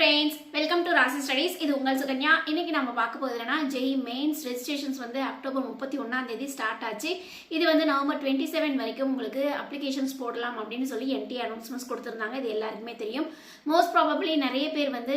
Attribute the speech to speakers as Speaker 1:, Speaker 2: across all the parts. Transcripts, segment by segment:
Speaker 1: Friends welcome to Rasi studies இது உங்கள் சுகன்யா. இன்னைக்கு நம்ம பார்க்க போகுது ஜெய் மெயின்ஸ் ரெஜிஸ்ட்ரேஷன்ஸ் வந்து அக்டோபர் முப்பத்தி ஒன்றாம் தேதி ஸ்டார்ட் ஆச்சு. இது வந்து நவம்பர் டுவெண்ட்டி செவன் வரைக்கும் உங்களுக்கு அப்ளிகேஷன்ஸ் போடலாம் அப்படின்னு சொல்லி என்டி அனௌன்ஸ்மெண்ட்ஸ் கொடுத்துருந்தாங்க. இது எல்லாருக்குமே தெரியும். மோஸ்ட் ப்ராபப்ளி நிறைய பேர் வந்து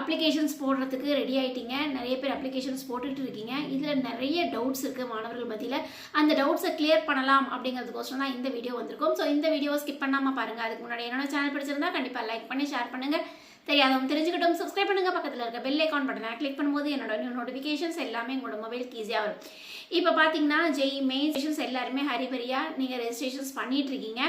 Speaker 1: அப்ளிகேஷன்ஸ் போடுறதுக்கு ரெடி ஆகிட்டீங்க நிறைய பேர் அப்ளிகேஷன்ஸ் போட்டுட்டு இருக்கீங்க. இதில் நிறைய டவுட்ஸ் இருக்குது மாணவர்கள் மத்தியில். அந்த டவுட்ஸை கிளியர் பண்ணலாம் அப்படிங்கிறதுக்கோசரம் தான் இந்த வீடியோ வந்திருக்கும். ஸோ இந்த வீடியோ ஸ்கிப் பண்ணாமல் பாருங்கள் அதுக்கு முன்னாடி என்னோட சேனல் பிடிச்சிருந்தா கண்டிப்பாக லைக் பண்ணி ஷேர் பண்ணுங்கள் தெரியாதவங்க தெரிஞ்சுக்கிட்டோம் சப்ஸ்கிரைப் பண்ணுங்கள் பக்கத்தில் இருக்க பெல் ஐக்கான் பட்டனை கிளிக் பண்ணும்போது என்னோட நியூ நோட்டிஃபிகேஷன்ஸ் எல்லாமே உங்களோட மொபைலுக்கு ஈஸியாக வரும். இப்போ பார்த்தீங்கன்னா ஜெய் மெயின்ஸ் எல்லாருமே ஹரிபரியாக நீங்கள் ரெஜிஸ்ட்ரேஷன்ஸ் பண்ணிட்டு இருக்கீங்க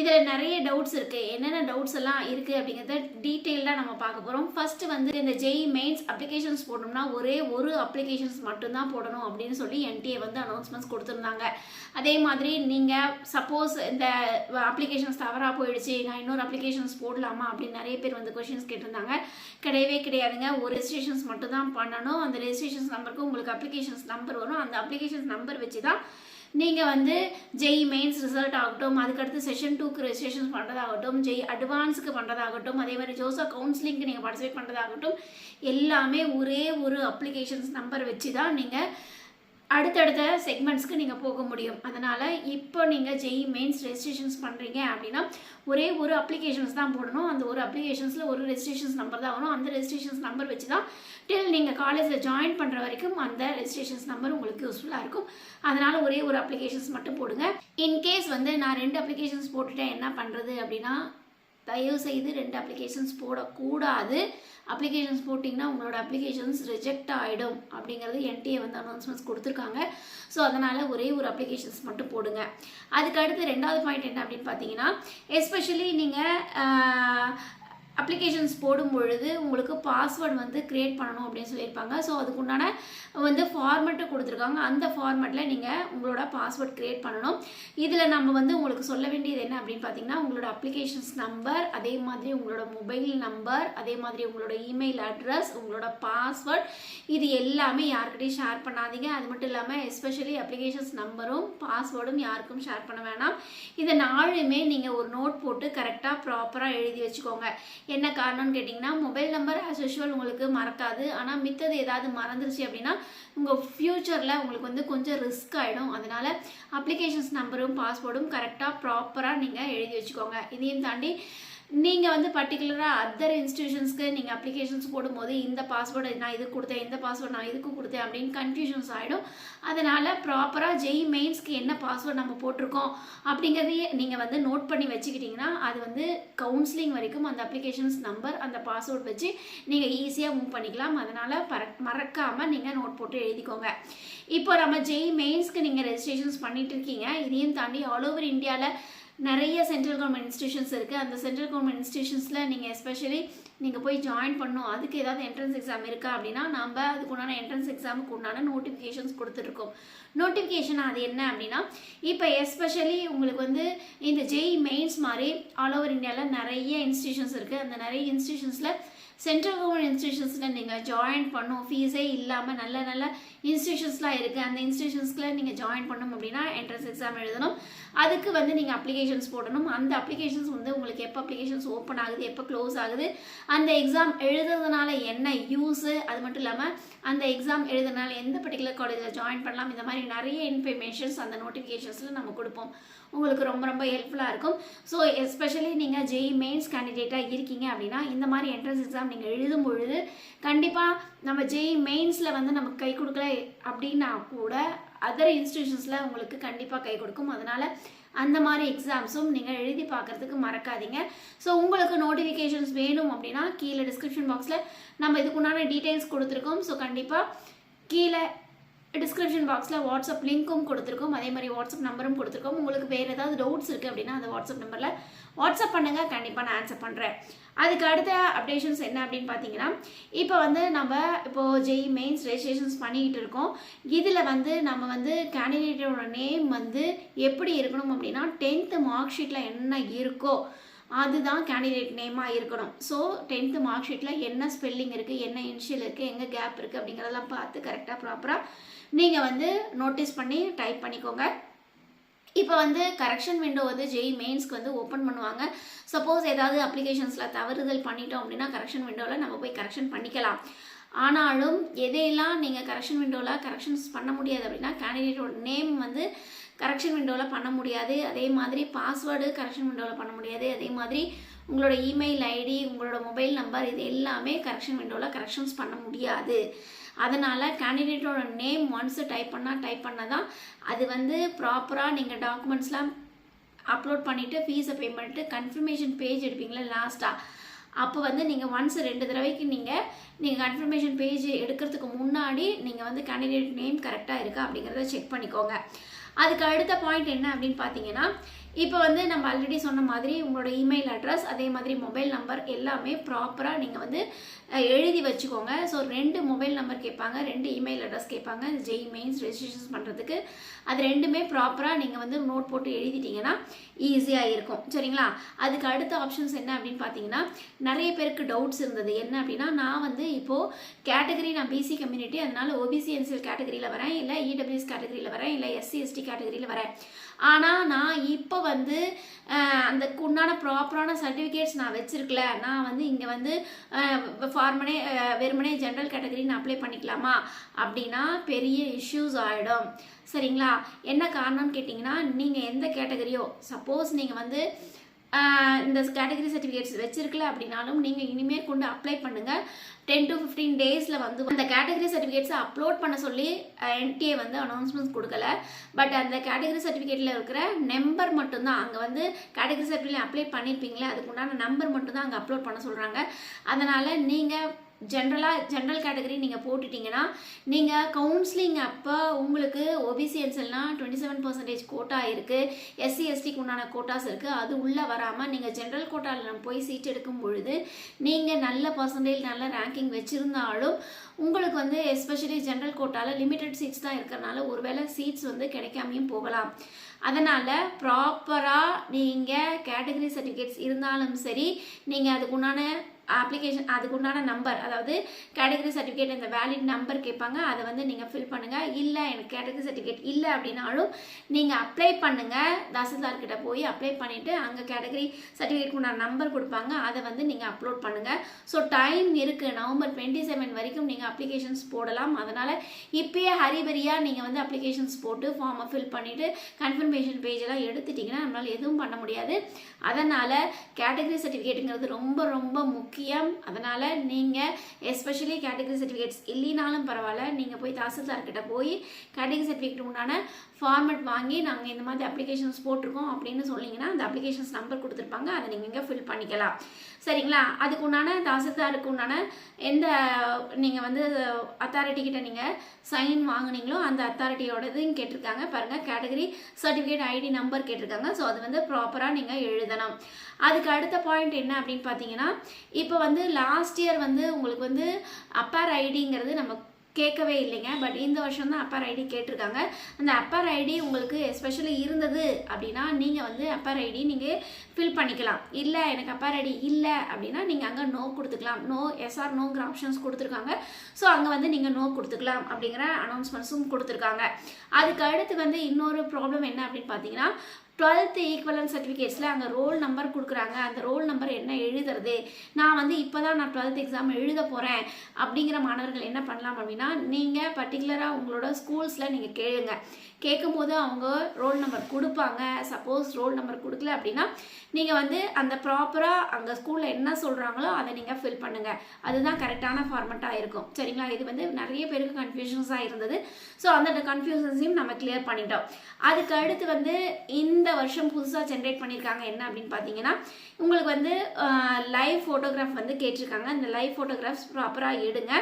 Speaker 1: இதில் நிறைய டவுட்ஸ் இருக்குது என்னென்ன டவுட்ஸ் எல்லாம் இருக்குது அப்படிங்கிறத டீட்டெயிலாக நம்ம பார்க்க போகிறோம் ஃபர்ஸ்ட் வந்து இந்த ஜெய் மெயின்ஸ் அப்ளிகேஷன்ஸ் போடணும்னா ஒரே ஒரு அப்ளிகேஷன்ஸ் மட்டும்தான் போடணும் அப்படின்னு சொல்லி என்டிஏ வந்து அனௌன்ஸ்மெண்ட்ஸ் கொடுத்துருந்தாங்க. அதே மாதிரி நீங்கள் சப்போஸ் இந்த அப்ளிகேஷன்ஸ் தவறாக போயிடுச்சு நான் இன்னொரு அப்ளிகேஷன்ஸ் போடலாமா அப்படின்னு நிறைய பேர் வந்து கொஷின்ஸ் கேட்டிருந்தாங்க. கிடையவே கிடையாதுங்க. ஒரு ரெஜிஸ்ட்ரேஷன்ஸ் மட்டும் தான் பண்ணணும். அந்த ரெஜிஸ்ட்ரேஷன்ஸ் நம்பருக்கு உங்களுக்கு அப்ளிகேஷன்ஸ் நம்பர் வரும். அந்த அப்ளிகேஷன் அப்ளிகேஷன்ஸ் நம்பர் வச்சு தான் நீங்கள் வந்து ஜெய் மெயின்ஸ் ரிசல்ட் ஆகட்டும் அதுக்கடுத்து செஷன் டூக்கு ரெஜிஸ்ட்ரேஷன் பண்ணுறதாகட்டும் ஜெய் அட்வான்ஸுக்கு பண்ணுறதாகட்டும் அதே மாதிரி ஜோசா கவுன்சிலிங்க்கு நீங்கள் பார்ட்டிசிபேட் பண்ணுறதாகட்டும் எல்லாமே ஒரே ஒரு அப்ளிகேஷன்ஸ் நம்பர் வச்சு தான் நீங்கள் அடுத்தடுத்த செக்மெண்ட்ஸ்க்கு நீங்கள் போக முடியும். அதனால் இப்போ நீங்கள் ஜெய் மெயின்ஸ் ரெஜிஸ்ட்ரேஷன்ஸ் பண்ணுறீங்க அப்படின்னா ஒரே ஒரு அப்ளிகேஷன்ஸ் தான் போடணும். அந்த ஒரு அப்ளிகேஷன்ஸில் ஒரு ரெஜிஸ்ட்ரேஷன்ஸ் நம்பர் தான் வரும். அந்த ரெஜிஸ்ட்ரேஷன்ஸ் நம்பர் வச்சு தான் டில் நீங்கள் காலேஜில் ஜாயின் பண்ணுற வரைக்கும் அந்த ரெஜிஸ்ட்ரேஷன்ஸ் நம்பர் உங்களுக்கு யூஸ்ஃபுல்லாக இருக்கும். அதனால் ஒரே ஒரு அப்ளிகேஷன்ஸ் மட்டும் போடுங்க. இன்கேஸ் வந்து நான் ரெண்டு அப்ளிகேஷன்ஸ் போட்டுட்டேன் என்ன பண்ணுறது அப்படின்னா தயவு செய்து ரெண்டு அப்ளிகேஷன்ஸ் போடக்கூடாது. அப்ளிகேஷன்ஸ் போட்டிங்கன்னா உங்களோட அப்ளிகேஷன்ஸ் ரிஜெக்ட் ஆகிடும் அப்படிங்கிறது என்டிஏ வந்து அனௌன்ஸ்மெண்ட்ஸ் கொடுத்துருக்காங்க. ஸோ அதனால் ஒரே ஒரு அப்ளிகேஷன்ஸ் மட்டும் போடுங்க. அதுக்கு அடுத்து ரெண்டாவது பாயிண்ட் என்ன அப்படின்னு பார்த்தீங்கன்னா எஸ்பெஷலி நீங்கள் அப்ளிகேஷன்ஸ் போடும் பொழுது உங்களுக்கு பாஸ்வேர்டு வந்து க்ரியேட் பண்ணணும் அப்படின்னு சொல்லியிருப்பாங்க. ஸோ அதுக்கு உண்டான வந்து ஃபார்மெட்டு கொடுத்துருக்காங்க. அந்த ஃபார்மெட்டில் நீங்கள் உங்களோட பாஸ்வேர்ட் க்ரியேட் பண்ணணும். இதில் நம்ம வந்து உங்களுக்கு சொல்ல வேண்டியது என்ன அப்படின்னு பார்த்தீங்கன்னா உங்களோட அப்ளிகேஷன்ஸ் நம்பர் அதே மாதிரி உங்களோட மொபைல் நம்பர் அதே மாதிரி உங்களோட இமெயில் அட்ரஸ் உங்களோட பாஸ்வேர்ட் இது எல்லாமே யாருக்கிட்டையும் ஷேர் பண்ணாதீங்க. அது மட்டும் இல்லாமல் எஸ்பெஷலி அப்ளிகேஷன்ஸ் நம்பரும் பாஸ்வேர்டும் யாருக்கும் ஷேர் பண்ண வேணாம். இதை நாளுமே நீங்கள் ஒரு நோட் போட்டு கரெக்டாக ப்ராப்பராக எழுதி வச்சுக்கோங்க. என்ன காரணம்னு கேட்டிங்கன்னா மொபைல் நம்பர் ஆஸ் யூஷுவல் உங்களுக்கு மறக்காது. ஆனால் மித்தது ஏதாவது மறந்துருச்சு அப்படின்னா உங்கள் ஃப்யூச்சரில் உங்களுக்கு வந்து கொஞ்சம் ரிஸ்க் ஆகிடும் அதனால் அப்ளிகேஷன்ஸ் நம்பரும் பாஸ்வேர்டும் கரெக்டாக ப்ராப்பராக நீங்கள் எழுதி வச்சுக்கோங்க. இதையும் தாண்டி நீங்கள் வந்து பர்டிகுலராக அதர் இன்ஸ்டியூஷன்ஸ்க்கு நீங்கள் அப்ளிகேஷன்ஸ் போடும்போது இந்த பாஸ்வேர்டு நான் இதுக்கு கொடுத்தேன் இந்த பாஸ்வேர்டு நான் இதுக்கு கொடுத்தேன் அப்படின்னு கன்ஃபியூஷன்ஸ் ஆகிடும் அதனால் ப்ராப்பராக ஜெய் மெயின்ஸ்க்கு என்ன பாஸ்வேர்டு நம்ம போட்டிருக்கோம் அப்படிங்கிறதையே நீங்கள் வந்து நோட் பண்ணி வச்சுக்கிட்டிங்கன்னா அது வந்து கவுன்சிலிங் வரைக்கும் அந்த அப்ளிகேஷன்ஸ் நம்பர் அந்த பாஸ்வேர்டு வச்சு நீங்கள் ஈஸியாக மூவ் பண்ணிக்கலாம். அதனால் பற மறக்காமல் நீங்கள் நோட் போட்டு எழுதிக்கோங்க. இப்போ நம்ம ஜெய் மெயின்ஸ்க்கு நீங்கள் ரெஜிஸ்ட்ரேஷன்ஸ் பண்ணிட்டு இருக்கீங்க. இதையும் தாண்டி ஆல் ஓவர் இந்தியாவில் நிறைய சென்ட்ரல் கவர்மெண்ட் இன்ஸ்டியூஷன்ஸ் இருக்குது அந்த சென்ட்ரல் கவர்மெண்ட் இன்ஸ்டியூஷன்ஸில் நீங்கள் எஸ்பெஷலி நீங்கள் போய் ஜாயின் பண்ணணும். அதுக்கு ஏதாவது என்ட்ரன்ஸ் எக்ஸாம் இருக்கா அப்படின்னா நம்ம அதுக்கு உண்டான என்ட்ரன்ஸ் எக்ஸாமுக்கு உண்டான நோட்டிஃபிகேஷன்ஸ் கொடுத்துருக்கோம் நோட்டிஃபிகேஷன் அது என்ன அப்படின்னா இப்போ எஸ்பெஷலி உங்களுக்கு வந்து இந்த ஜெய் மெயின்ஸ் மாதிரி ஆல் ஓவர் இந்தியாவில் நிறைய இன்ஸ்டியூஷன்ஸ் இருக்குது அந்த நிறைய இன்ஸ்டியூஷன்ஸில் சென்ட்ரல் கவர்மெண்ட் இன்ஸ்டியூஷன்ஸில் நீங்கள் ஜாயின் பண்ணும் ஃபீஸே இல்லாமல் நல்ல நல்ல இன்ஸ்டியூஷன்ஸ்லாம் இருக்குது அந்த இன்ஸ்டியூஷன்ஸ்க்குள்ள நீங்கள் ஜாயின் பண்ணணும் அப்படின்னா என்ட்ரன்ஸ் எக்ஸாம் எழுதணும். அதுக்கு வந்து நீங்கள் அப்ளிகேஷன்ஸ் போடணும். அந்த அப்ளிகேஷன்ஸ் வந்து உங்களுக்கு எப்போ அப்ளிகேஷன்ஸ் ஓப்பன் ஆகுது எப்போ க்ளோஸ் ஆகுது அந்த எக்ஸாம் எழுதுறதுனால என்ன யூஸு அது மட்டும் இல்லாமல் அந்த எக்ஸாம் எழுதுனால எந்த பர்டிகுலர் காலேஜில் ஜாயின் பண்ணலாம்? இந்த மாதிரி நிறைய இன்ஃபர்மேஷன்ஸ் அந்த நோட்டிஃபிகேஷன்ஸில் நம்ம கொடுப்போம். உங்களுக்கு ரொம்ப ரொம்ப ஹெல்ப்ஃபுல்லாக இருக்கும். ஸோ எஸ்பெஷலி நீங்கள் ஜெய் மெயின்ஸ் கேண்டிடேட்டாக இருக்கீங்க அப்படின்னா இந்த மாதிரி என்ட்ரன்ஸ் எக்ஸாம் நீங்கள் எழுதும் பொழுது கண்டிப்பாக நம்ம ஜெய் மெயின்ஸில் வந்து நமக்கு கை கொடுக்கல அப்படின்னா கூட அதர் இன்ஸ்டியூஷன்ஸில் உங்களுக்கு கண்டிப்பாக கை கொடுக்கும். அதனால் அந்த மாதிரி எக்ஸாம்ஸும் நீங்கள் எழுதி பார்க்குறதுக்கு மறக்காதீங்க. ஸோ உங்களுக்கு நோட்டிஃபிகேஷன்ஸ் வேணும் அப்படின்னா கீழே டிஸ்கிரிப்ஷன் பாக்ஸில் நம்ம இதுக்குண்டான டீட்டெயில்ஸ் கொடுத்துருக்கோம். ஸோ கண்டிப்பாக கீழே டிஸ்கிரிப்ஷன் பாக்ஸில் வாட்ஸ்அப் லிங்க்கும் கொடுத்துருக்கோம். அதே மாதிரி வாட்ஸ்அப் நம்பரும் கொடுத்துருக்கோம். உங்களுக்கு வேறு ஏதாவது டவுட்ஸ் இருக்குது அப்படின்னா அந்த வாட்ஸ்அப் நம்பரில் வாட்ஸ்அப் பண்ணுங்கள் கண்டிப்பாக நான் ஆன்சர் பண்ணுறேன் அதுக்கு அடுத்த அப்டேஷன்ஸ் என்ன அப்படின்னு பார்த்தீங்கன்னா இப்போ வந்து நம்ம இப்போது ஜெய் மெயின்ஸ் ரெஜிஸ்ட்ரேஷன்ஸ் பண்ணிக்கிட்டு இருக்கோம். இதில் வந்து நம்ம வந்து கேண்டிடேட்டோட நேம் வந்து எப்படி இருக்கணும் அப்படின்னா டென்த்து மார்க் ஷீட்டில் என்ன இருக்கோ அதுதான் கேண்டிடேட் நேமாக இருக்கணும். ஸோ டென்த்து மார்க் ஷீட்டில் என்ன ஸ்பெல்லிங் இருக்குது என்ன இனிஷியல் இருக்குது எங்கே கேப் இருக்குது அப்படிங்கிறதெல்லாம் பார்த்து கரெக்டாக ப்ராப்பராக நீங்கள் வந்து நோட்டீஸ் பண்ணி டைப் பண்ணிக்கோங்க. இப்போ வந்து கரெக்ஷன் விண்டோ வந்து ஜெய் மெயின்ஸ்க்கு வந்து ஓப்பன் பண்ணுவாங்க. சப்போஸ் ஏதாவது அப்ளிகேஷன்ஸில் தவறுதல் பண்ணிட்டோம் அப்படின்னா கரெக்ஷன் விண்டோவில் நம்ம போய் கரெக்ஷன் பண்ணிக்கலாம். ஆனாலும் எதையெல்லாம் நீங்கள் கரெக்ஷன் விண்டோவில் கரெக்ஷன்ஸ் பண்ண முடியாது அப்படின்னா கேண்டிடேட்டோட நேம் வந்து கரெக்ஷன் விண்டோவில் பண்ண முடியாது. அதே மாதிரி பாஸ்வேர்டு கரெக்ஷன் விண்டோவில் பண்ண முடியாது. அதே மாதிரி உங்களோட இமெயில் ஐடி உங்களோட மொபைல் நம்பர் இது எல்லாமே கரெக்ஷன் விண்டோவில் கரெக்ஷன்ஸ் பண்ண முடியாது. அதனால் கேண்டிடேட்டோட நேம் ஒன்ஸு டைப் பண்ணால் டைப் பண்ணால் தான் அது வந்து ப்ராப்பராக நீங்கள் டாக்குமெண்ட்ஸ்லாம் அப்லோட் பண்ணிவிட்டு ஃபீஸை பே பண்ணிட்டு கன்ஃபர்மேஷன் பேஜ் எடுப்பீங்களா லாஸ்ட்டாக அப்போ வந்து நீங்கள் ஒன்ஸ் ரெண்டு தடவைக்கு நீங்கள் நீங்கள் கன்ஃபர்மேஷன் பேஜ் எடுக்கிறதுக்கு முன்னாடி நீங்கள் வந்து கேண்டிடேட் நேம் கரெக்டாக இருக்கா அப்படிங்கிறத செக் பண்ணிக்கோங்க. அதுக்கு அடுத்த பாயிண்ட் என்ன அப்படின்னு பார்த்தீங்கன்னா இப்போ வந்து நம்ம ஆல்ரெடி சொன்ன மாதிரி உங்களோட இமெயில் அட்ரஸ் அதே மாதிரி மொபைல் நம்பர் எல்லாமே ப்ராப்பராக நீங்கள் வந்து எழுதி வச்சுக்கோங்க. ஸோ ரெண்டு மொபைல் நம்பர் கேட்பாங்க ரெண்டு இமெயில் அட்ரஸ் கேட்பாங்க. ஜெய் மெயின்ஸ் ரெஜிஸ்ட்ரேஷன் பண்ணுறதுக்கு அது ரெண்டுமே ப்ராப்பராக நீங்கள் வந்து நோட் போட்டு எழுதிட்டீங்கன்னா ஈஸியாக இருக்கும். சரிங்களா? அதுக்கு அடுத்த ஆப்ஷன்ஸ் என்ன அப்படின்னு பார்த்தீங்கன்னா நிறைய பேருக்கு டவுட்ஸ் இருந்தது. என்ன அப்படின்னா நான் வந்து இப்போது கேட்டகரி நான் பிசி கம்யூனிட்டி அதனால் ஓபிசி என்சிஎல் கேட்டகரியில் வரேன் இல்லை இடபிள்யூஎஸ் கேட்டகரியில் வரேன் இல்லை எஸ்சி எஸ்டி கேட்டகரியில் வரேன். ஆனால் நான் இப்போ வந்து அந்த உண்டான ப்ராப்பரான சர்டிஃபிகேட்ஸ் நான் வச்சிருக்கல. நான் வந்து இங்கே வந்து ஃபார்மனே வெறுமனே ஜென்ரல் கேட்டகரி நான் அப்ளை பண்ணிக்கலாமா? அப்படின்னா பெரிய இஷ்யூஸ் ஆகிடும் சரிங்களா? என்ன காரணம்னு கேட்டிங்கன்னா நீங்கள் எந்த கேட்டகரியோ சப்போஸ் நீங்கள் வந்து இந்த கேட்டகரி சர்டிஃபிகேட்ஸ் வச்சிருக்கல அப்படின்னாலும் நீங்கள் இனிமேல் கொண்டு அப்ளை பண்ணுங்கள் டென் டு ஃபிஃப்டீன் டேஸில் வந்து அந்த கேட்டகரி சர்டிஃபிகேட்ஸை அப்லோட் பண்ண சொல்லி என்டிஏ வந்து அனௌன்ஸ்மெண்ட் கொடுக்கல. பட் அந்த கேட்டகரி சர்டிஃபிகேட்டில் இருக்கிற நம்பர் மட்டும்தான். அங்கே வந்து கேட்டகரி சர்டிஃபிகேட் அப்ளை பண்ணியிருப்பீங்களே அதுக்குண்டான நம்பர் மட்டும்தான் அங்கே அப்லோட் பண்ண சொல்கிறாங்க அதனால் நீங்கள் ஜென்ரலாக ஜென்ரல் கேட்டகரி நீங்கள் போட்டுட்டிங்கன்னா நீங்கள் கவுன்சிலிங் அப்போ உங்களுக்கு ஓபிசி என்சல்னால் டுவெண்ட்டி செவன் பர்சன்டேஜ் கோட்டா இருக்குது எஸ்சி எஸ்டிக்கு உண்டான கோட்டாஸ் இருக்குது அது உள்ளே வராமல் நீங்கள் ஜென்ரல் கோட்டாவில் போய் சீட் எடுக்கும் பொழுது நீங்கள் நல்ல பர்சன்டேஜ் நல்ல ரேங்கிங் வச்சுருந்தாலும் உங்களுக்கு வந்து எஸ்பெஷலி ஜென்ரல் கோட்டாவில் லிமிட்டட் சீட்ஸ் தான் இருக்கிறனால ஒருவேளை சீட்ஸ் வந்து கிடைக்காமையும் போகலாம். அதனால் ப்ராப்பராக நீங்கள் கேட்டகரி சர்டிஃபிகேட்ஸ் இருந்தாலும் சரி நீங்கள் அதுக்குண்டான அப்ளிகேஷன் அதுக்குண்டான நம்பர் அதாவது கேட்டகரி சர்டிஃபிகேட் இந்த வேலிட் நம்பர் கேட்பாங்க அதை வந்து நீங்கள் ஃபில் பண்ணுங்கள் இல்லை எனக்கு கேட்டகரி சர்டிஃபிகேட் இல்லை அப்படின்னாலும் நீங்கள் அப்ளை பண்ணுங்கள் தாசில்தார்கிட்ட போய் அப்ளை பண்ணிவிட்டு அங்கே கேட்டகரி சர்டிஃபிகேட் உண்டான நம்பர் கொடுப்பாங்க. அதை வந்து நீங்கள் அப்லோட் பண்ணுங்கள் ஸோ டைம் இருக்குது நவம்பர் டுவெண்ட்டி செவன் வரைக்கும் நீங்கள் அப்ளிகேஷன்ஸ் போடலாம். அதனால் இப்பயே ஹரிபரியாக நீங்கள் வந்து அப்ளிகேஷன்ஸ் போட்டு ஃபார்மை ஃபில் பண்ணிவிட்டு கன்ஃபர்மேஷன் பேஜ் எல்லாம் எடுத்துட்டிங்கன்னா நம்மளால் எதுவும் பண்ண முடியாது. அதனால் கேட்டகரி சர்டிஃபிகேட்டுங்கிறது ரொம்ப ரொம்ப முக்கியம். அதனால் நீங்கள் எஸ்பெஷலி கேட்டகரி சர்டிஃபிகேட்ஸ் இல்லைனாலும் பரவாயில்ல. நீங்கள் போய் தாசில்தார்கிட்ட போய் கேட்டகரி சர்டிஃபிகேட் உண்டான ஃபார்மேட் வாங்கி நாங்கள் இந்த மாதிரி அப்ளிகேஷன்ஸ் போட்டிருக்கோம் அப்படின்னு சொன்னீங்கன்னா அந்த அப்ளிகேஷன்ஸ் நம்பர் கொடுத்துருப்பாங்க. அதை நீங்கள் இங்கே ஃபில் பண்ணிக்கலாம். சரிங்களா? அதுக்கு உண்டான தாசில்தாருக்கு உண்டான எந்த நீங்கள் வந்து அத்தாரிட்டி கிட்ட நீங்கள் சைன் வாங்கினீங்களோ அந்த அத்தாரிட்டியோடதும் கேட்டிருக்காங்க. பாருங்கள் கேட்டகரி சர்டிஃபிகேட் ஐடி நம்பர் கேட்டிருக்காங்க. ஸோ அது வந்து ப்ராப்பராக நீங்கள் எழுதணும். அதுக்கு அடுத்த பாயிண்ட் என்ன அப்படின்னு பார்த்தீங்கன்னா இப்போ வந்து லாஸ்ட் இயர் வந்து உங்களுக்கு வந்து அப்பார் ஐடிங்கிறது நம்ம கேட்கவே இல்லைங்க. பட் இந்த வருஷம் தான் அப்பர் ஐடி கேட்டிருக்காங்க. அந்த அப்பர் ஐடி உங்களுக்கு எஸ்பெஷலி இருந்தது அப்படின்னா நீங்கள் வந்து அப்பர் ஐடி நீங்கள் ஃபில் பண்ணிக்கலாம். இல்லை எனக்கு அப்பர் ஐடி இல்லை அப்படின்னா நீங்கள் அங்கே நோ கொடுத்துக்கலாம். நோ எஸ்ஆர் நோங்கிற ஆப்ஷன்ஸ் கொடுத்துருக்காங்க. ஸோ அங்கே வந்து நீங்கள் நோ கொடுத்துக்கலாம் அப்படிங்கிற அனௌன்ஸ்மெண்ட்ஸும் கொடுத்துருக்காங்க. அதுக்கு அடுத்து வந்து இன்னொரு ப்ராப்ளம் என்ன அப்படின்னு பார்த்தீங்கன்னா டுவெல்த்து ஈக்குவலன் சர்டிஃபிகேட்ஸில் அங்கே ரோல் நம்பர் கொடுக்குறாங்க. அந்த ரோல் நம்பர் என்ன எழுதுறது? நான் வந்து இப்போ தான் நான் டுவெல்த் எக்ஸாம் எழுத போகிறேன் அப்படிங்கிற மாணவர்கள் என்ன பண்ணலாம் அப்படின்னா நீங்கள் பர்டிகுலராக உங்களோட ஸ்கூல்ஸில் நீங்கள் கேளுங்க. கேட்கும்போது அவங்க ரோல் நம்பர் கொடுப்பாங்க. சப்போஸ் ரோல் நம்பர் கொடுக்கல அப்படின்னா நீங்கள் வந்து அந்த ப்ராப்பராக அங்கே ஸ்கூலில் என்ன சொல்கிறாங்களோ அதை நீங்கள் ஃபில் பண்ணுங்கள் அதுதான் கரெக்டான ஃபார்மெட்டாக இருக்கும். சரிங்களா? இது வந்து நிறைய பேருக்கு கன்ஃபியூஷன்ஸாக இருந்தது. ஸோ அந்த கன்ஃபியூஷன்ஸையும் நம்ம கிளியர் பண்ணிட்டோம். அதுக்கு அடுத்து வந்து இந்த வருஷம் புதுசாக ஜென்ரேட் பண்ணியிருக்காங்க என்ன அப்படின்னு பார்த்தீங்கன்னா உங்களுக்கு வந்து லைவ் ஃபோட்டோகிராஃப் வந்து கேட்டிருக்காங்க. இந்த லைவ் ஃபோட்டோகிராஃப்ஸ் ப்ராப்பராக எடுங்க.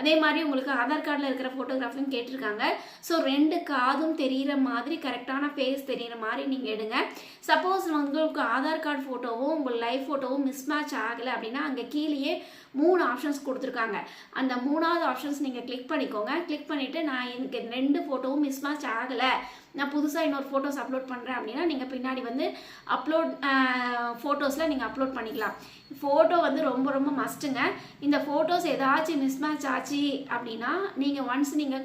Speaker 1: அதே மாதிரி உங்களுக்கு ஆதார் கார்டில் இருக்கிற ஃபோட்டோகிராஃபும் கேட்டிருக்காங்க. ஸோ ரெண்டு காதும் தெரிகிற மாதிரி கரெக்டான ஃபேஸ் தெரிகிற மாதிரி நீங்கள் எடுங்க. சப்போஸ் உங்களுக்கு ஆதார் கார்டு ஃபோட்டோவும் உங்கள் லைவ் ஃபோட்டோவும் மிஸ் மேட்ச் ஆகலை அப்படின்னா அங்கே கீழேயே மூணு ஆப்ஷன்ஸ் கொடுத்துருக்காங்க. அந்த மூணாவது ஆப்ஷன்ஸ் நீங்கள் கிளிக் பண்ணிக்கோங்க. கிளிக் பண்ணிவிட்டு நான் எனக்கு ரெண்டு ஃபோட்டோவும் மிஸ் மேட்ச் ஆகலை. நான் புதுசாக இன்னொரு ஃபோட்டோஸ் அப்லோட் பண்ணுறேன் அப்படின்னா நீங்கள் பின்னாடி வந்து அப்லோட் ஃபோட்டோஸில் நீங்கள் அப்லோட் பண்ணிக்கலாம். ஃபோட்டோ வந்து ரொம்ப ரொம்ப மஸ்ட்டுங்க இந்த ஃபோட்டோஸ் ஏதாச்சும் மிஸ்மேட்ச் ஆச்சு அப்படின்னா நீங்கள் ஒன்ஸ் நீங்கள்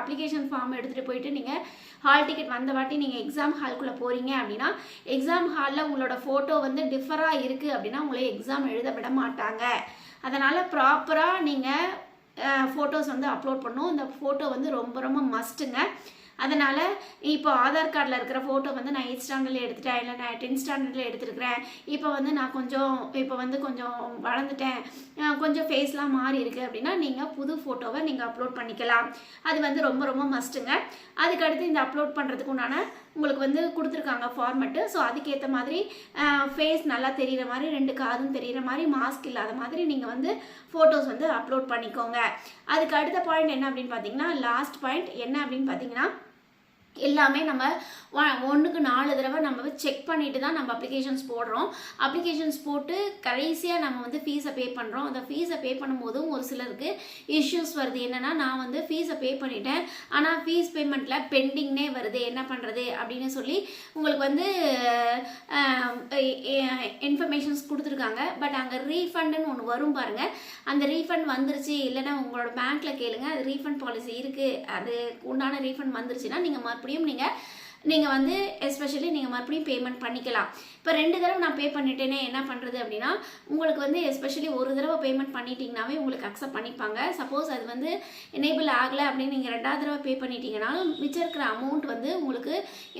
Speaker 1: அப்ளிகேஷன் ஃபார்ம் எடுத்துகிட்டு போயிட்டு நீங்கள் ஹால் டிக்கெட் வந்த வாட்டி நீங்கள் எக்ஸாம் ஹால்குள்ளே போகிறீங்க அப்படின்னா எக்ஸாம் ஹாலில் உங்களோட ஃபோட்டோ வந்து டிஃபராக இருக்குது அப்படின்னா உங்களை எக்ஸாம் எழுத விட மாட்டாங்க. அதனால் ப்ராப்பராக நீங்கள் ஃபோட்டோஸ் வந்து அப்லோட் பண்ணும். இந்த ஃபோட்டோ வந்து ரொம்ப ரொம்ப மஸ்ட்டுங்க அதனால் இப்போ ஆதார் கார்டில் இருக்கிற ஃபோட்டோ வந்து நான் எயிட் ஸ்டாண்டர்டில் எடுத்துட்டேன் இல்லை நான் டென்த் ஸ்டாண்டர்டில் எடுத்துருக்கிறேன். இப்போ வந்து நான் கொஞ்சம் இப்போ வந்து கொஞ்சம் வளர்ந்துட்டேன். கொஞ்சம் ஃபேஸ்லாம் மாறி இருக்குது அப்படின்னா நீங்கள் புது ஃபோட்டோவை நீங்கள் அப்லோட் பண்ணிக்கலாம். அது வந்து ரொம்ப ரொம்ப மஸ்ட்டுங்க அதுக்கடுத்து இந்த அப்லோட் பண்ணுறதுக்கு உண்டான உங்களுக்கு வந்து கொடுத்துருக்காங்க ஃபார்மெட்டு ஸோ அதுக்கேற்ற மாதிரி ஃபேஸ் நல்லா தெரிகிற மாதிரி ரெண்டு காதும் தெரிகிற மாதிரி மாஸ்க் இல்லாத மாதிரி நீங்கள் வந்து ஃபோட்டோஸ் வந்து அப்லோட் பண்ணிக்கோங்க. அதுக்கு அடுத்த பாயிண்ட் என்ன அப்படின்னு பார்த்தீங்கன்னா லாஸ்ட் பாயிண்ட் என்ன அப்படின்னு பார்த்தீங்கன்னா எல்லாமே நம்ம ஒன்றுக்கு நாலு தடவை நம்ம செக் பண்ணிட்டு தான் நம்ம அப்ளிகேஷன்ஸ் போடுறோம். அப்ளிகேஷன்ஸ் போட்டு கடைசியாக நம்ம வந்து ஃபீஸை பே பண்ணுறோம் அந்த ஃபீஸை பே பண்ணும்போதும் ஒரு சிலருக்கு இஷ்யூஸ் வருது. என்னென்னா நான் வந்து ஃபீஸை பே பண்ணிட்டேன். ஆனால் ஃபீஸ் பேமெண்ட்டில் பெண்டிங்னே வருது. என்ன பண்ணுறது அப்படின்னு சொல்லி உங்களுக்கு வந்து இன்ஃபர்மேஷன்ஸ் கொடுத்துருக்காங்க. பட் அங்கே ரீஃபண்டுன்னு ஒன்று வரும் பாருங்கள் அந்த ரீஃபண்ட் வந்துருச்சு. இல்லைன்னா உங்களோட பேங்க்கில் கேளுங்க. அது ரீஃபண்ட் பாலிசி இருக்குது அது உண்டான ரீஃபண்ட் வந்துருச்சுன்னா நீங்கள் மறுபடியும் நீங்கள் நீங்கள் வந்து எஸ்பெஷலி நீங்கள் மறுபடியும் பேமெண்ட் பண்ணிக்கலாம். இப்போ ரெண்டு தடவை நான் பே பண்ணிட்டேனே என்ன பண்ணுறது அப்படின்னா உங்களுக்கு வந்து எஸ்பெஷலி ஒரு தடவை பேமெண்ட் பண்ணிட்டீங்கனாவே உங்களுக்கு அக்செப்ட் பண்ணிப்பாங்க. சப்போஸ் அது வந்து எனேபிள் ஆகலை அப்படின்னு நீங்கள் ரெண்டாவது தடவை பே பண்ணிட்டீங்கனாலும் மிச்சம் இருக்கிற அமௌண்ட் வந்து உங்களுக்கு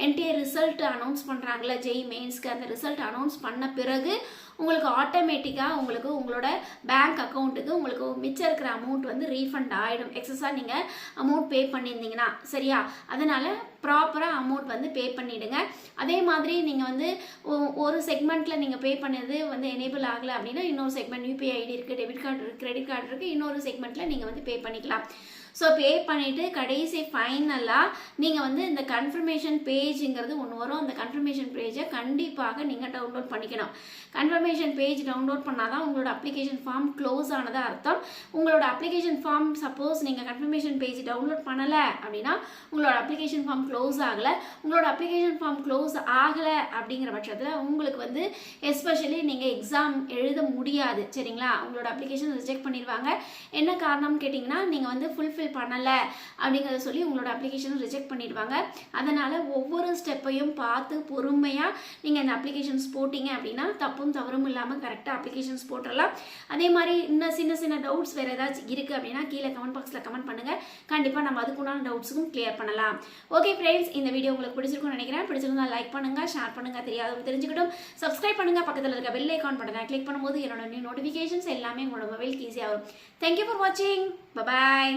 Speaker 1: என்டிஏ ரிசல்ட் அனௌன்ஸ் பண்ணுறாங்களே ஜெய் மெயின்ஸ்க்கு அந்த ரிசல்ட் அனௌன்ஸ் பண்ண பிறகு உங்களுக்கு ஆட்டோமேட்டிக்காக உங்களுக்கு உங்களோட பேங்க் அக்கௌண்ட்டுக்கு உங்களுக்கு மிச்சம் இருக்கிற அமௌண்ட் வந்து ரீஃபண்ட் ஆகிடும் எக்ஸஸாக நீங்கள் அமௌண்ட் பே பண்ணியிருந்தீங்கன்னா சரியா? அதனால் ப்ராப்பராக அமௌண்ட் வந்து பே பண்ணிவிடுங்க அதே மாதிரி நீங்கள் வந்து ஒ- ஒரு செக்மெண்ட்டில் நீங்கள் பே பண்ணது வந்து எனேபிள் ஆகலை அப்படின்னா இன்னொரு செக்மெண்ட் யூபிஐ ஐடி இருக்குது டெபிட் கார்டு இருக்குது கிரெடிட் கார்டு இருக்குது இன்னொரு செக்மெண்ட்டில் நீங்கள் வந்து பே பண்ணிக்கலாம். ஸோ பே பண்ணிவிட்டு கடைசி ஃபைனலாக நீங்கள் வந்து இந்த கன்ஃபர்மேஷன் பேஜுங்கிறது ஒன்று வரும். அந்த கன்ஃபர்மேஷன் பேஜை கண்டிப்பாக நீங்கள் டவுன்லோட் பண்ணிக்கணும். கன்ஃபர்மேஷன் பேஜ் டவுன்லோட் பண்ணால் தான் உங்களோட அப்ளிகேஷன் ஃபார்ம் க்ளோஸ் ஆனதாக அர்த்தம். உங்களோட அப்ளிகேஷன் ஃபார்ம் சப்போஸ் நீங்கள் கன்ஃபர்மேஷன் பேஜ் டவுன்லோட் பண்ணலை அப்படின்னா உங்களோட அப்ளிகேஷன் ஃபார்ம் க்ளோஸ் ஆகலை. உங்களோட அப்ளிகேஷன் ஃபார்ம் க்ளோஸ் ஆகலை அப்படிங்கிற பட்சத்தில் உங்களுக்கு வந்து எஸ்பெஷலி நீங்கள் எக்ஸாம் எழுத முடியாது. சரிங்களா? உங்களோட அப்ளிகேஷன் ரிஜெக்ட் பண்ணிடுவாங்க. என்ன காரணம்னு கேட்டிங்கன்னா நீங்கள் வந்து ஃபுல்ஃபில் பண்ணலை அப்படிங்கிறத சொல்லி உங்களோட அப்ளிகேஷன் ரிஜெக்ட் பண்ணிடுவாங்க. அதனால் ஒவ்வொரு ஸ்டெப்பையும் பார்த்து பொறுமையாக நீங்கள் அந்த அப்ளிகேஷன்ஸ் போட்டிங்க அப்படின்னா தப்பும் தவறும் இல்லாமல் கரெக்டாக அப்ளிகேஷன்ஸ் போட்டுடலாம் அதே மாதிரி இன்னும் சின்ன சின்ன டவுட்ஸ் வேறு ஏதாச்சும் இருக்குது அப்படின்னா கீழே கமெண்ட் பாக்ஸில் கமெண்ட் பண்ணுங்கள் கண்டிப்பாக நம்ம அதுக்குண்டான டவுட்ஸுக்கும் கிளியர் பண்ணலாம். ஓகே ஃப்ரெண்ட்ஸ் இந்த வீடியோ உங்களுக்கு பிடிச்சிருக்கும்னு நினைக்கிறேன். பிடிச்சிருந்தா லைக் பண்ணுங்கள் ஷேர் பண்ணுங்கள் தெரியாதவங்க தெரிஞ்சுக்கிட்டும். சப்ஸ்கிரைப் பண்ணுங்கள் பக்கத்தில் இருக்க பெல் ஐக்கான் பட்டனை கிளிக் பண்ணும்போது என்னோட நியூ நோட்டிஃபிகேஷன்ஸ் எல்லாமே உங்களோட மொபைலுக்கு ஈஸியாக வரும். தேங்க்யூ ஃபார் வாட்சிங் பபாய்